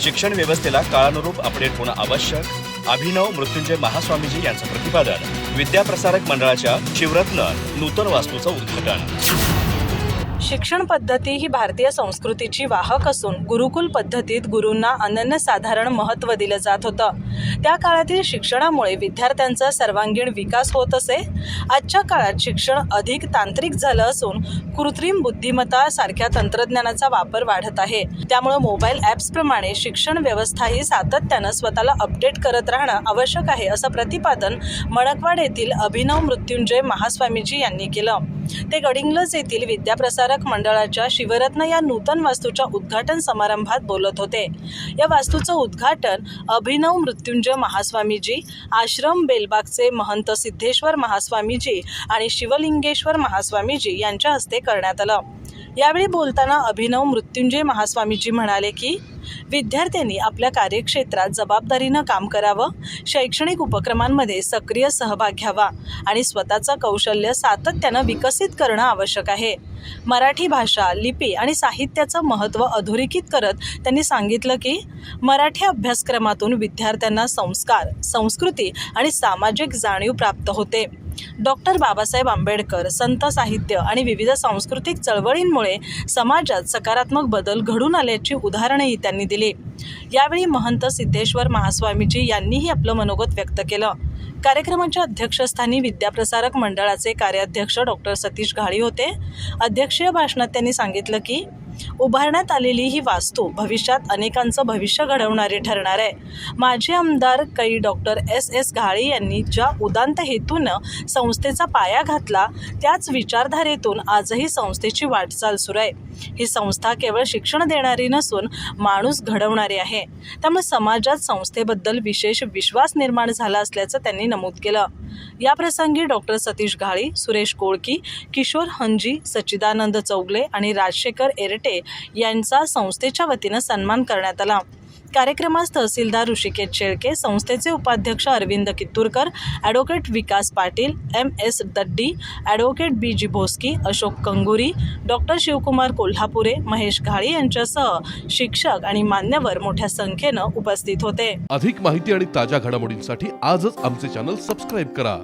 शिक्षण व्यवस्थेला काळानुरूप अपडेट होणं आवश्यक. अभिनव मृत्युंजय महास्वामीजी यांचं प्रतिपादन. विद्याप्रसारक मंडळाच्या शिवरत्न नूतन वास्तूचं उद्घाटन. शिक्षण पद्धती ही भारतीय संस्कृतीची वाहक असून गुरुकुल पद्धतीत गुरूंना अनन्यसाधारण महत्त्व दिलं जात होतं. त्या काळातील शिक्षणामुळे विद्यार्थ्यांचा सर्वांगीण विकास होत असे. आजच्या काळात शिक्षण अधिक तांत्रिक झालं असून कृत्रिम बुद्धिमत्ता सारख्या तंत्रज्ञानाचा वापर वाढत आहे. त्यामुळे मोबाईल ॲप्सप्रमाणे शिक्षण व्यवस्थाही सातत्यानं स्वतःला अपडेट करत राहणं आवश्यक आहे असं प्रतिपादन मणकवाड येथील अभिनव मृत्युंजय महास्वामीजी यांनी केलं. ते गडिंग्लज येथील विद्याप्रसारक मंडळाच्या शिवरत्न या नूतन वास्तूच्या उद्घाटन समारंभात बोलत होते. या वास्तूचं उद्घाटन अभिनव मृत्युंजय महास्वामीजी आश्रम बेलबागचे महंत सिद्धेश्वर महास्वामीजी आणि शिवलिंगेश्वर महास्वामीजी यांच्या हस्ते करण्यात आलं. यावेळी बोलताना अभिनव मृत्युंजय महास्वामीजी म्हणाले की विद्यार्थ्यांनी आपल्या कार्यक्षेत्रात जबाबदारीनं काम करावं शैक्षणिक उपक्रमांमध्ये सक्रिय सहभाग घ्यावा आणि स्वतःचं कौशल्य सातत्यानं विकसित करणं आवश्यक आहे. मराठी भाषा लिपी आणि साहित्याचं महत्त्व अधोरेखित करत त्यांनी सांगितलं की मराठी अभ्यासक्रमातून विद्यार्थ्यांना संस्कार संस्कृती आणि सामाजिक जाणीव प्राप्त होते. डॉक्टर बाबासाहेब आंबेडकर संत साहित्य आणि विविध सांस्कृतिक चळवळींमुळे समाजात सकारात्मक बदल घडून आल्याची उदाहरणंही त्यांनी दिली. यावेळी महंत सिद्धेश्वर महास्वामीजी यांनीही आपलं मनोगत व्यक्त केलं. कार्यक्रमाच्या अध्यक्षस्थानी विद्याप्रसारक मंडळाचे कार्याध्यक्ष डॉक्टर सतीश घाळी होते. अध्यक्षीय भाषणात त्यांनी सांगितलं की उभारण्यात आलेली ही वास्तू भविष्यात अनेकांचं भविष्य घडवणारी ठरणार आहे. माजी आमदार कै डॉक्टर एस. एस. घाळे यांनी ज्या उदांत हेतूनं संस्थेचा पाया घातला त्याच विचारधारेतून आजही संस्थेची वाटचाल सुरू आहे. ही संस्था केवळ शिक्षण देणारी नसून माणूस घडवणारी आहे. त्यामुळे समाजात संस्थेबद्दल विशेष विश्वास निर्माण झाला असल्याचं त्यांनी नमूद केलं. या प्रसंगी डॉक्टर सतीश घाळी सुरेश कोळकी किशोर हंजी सच्चिदानंद चौगले आणि राजशेखर एरटे यांचा संस्थेच्या वतीनं सन्मान करण्यात आला. कार्यक्रमास तहसीलदार ऋषिकेश शेळके संस्थेचे उपाध्यक्ष Arvind Kitturkar advocate Vikas Patil M S Daddi advocate B G Bhoski Ashok Kanguri doctor Shivkumar Kolhapure Mahesh Ghali यांच्यासह शिक्षक आणि मान्यवर मोठ्या संख्येनं उपस्थित होते. अधिक माहिती आणि ताज्या घडामोडींसाठी आजच आमचे चॅनल सबस्क्राईब करा.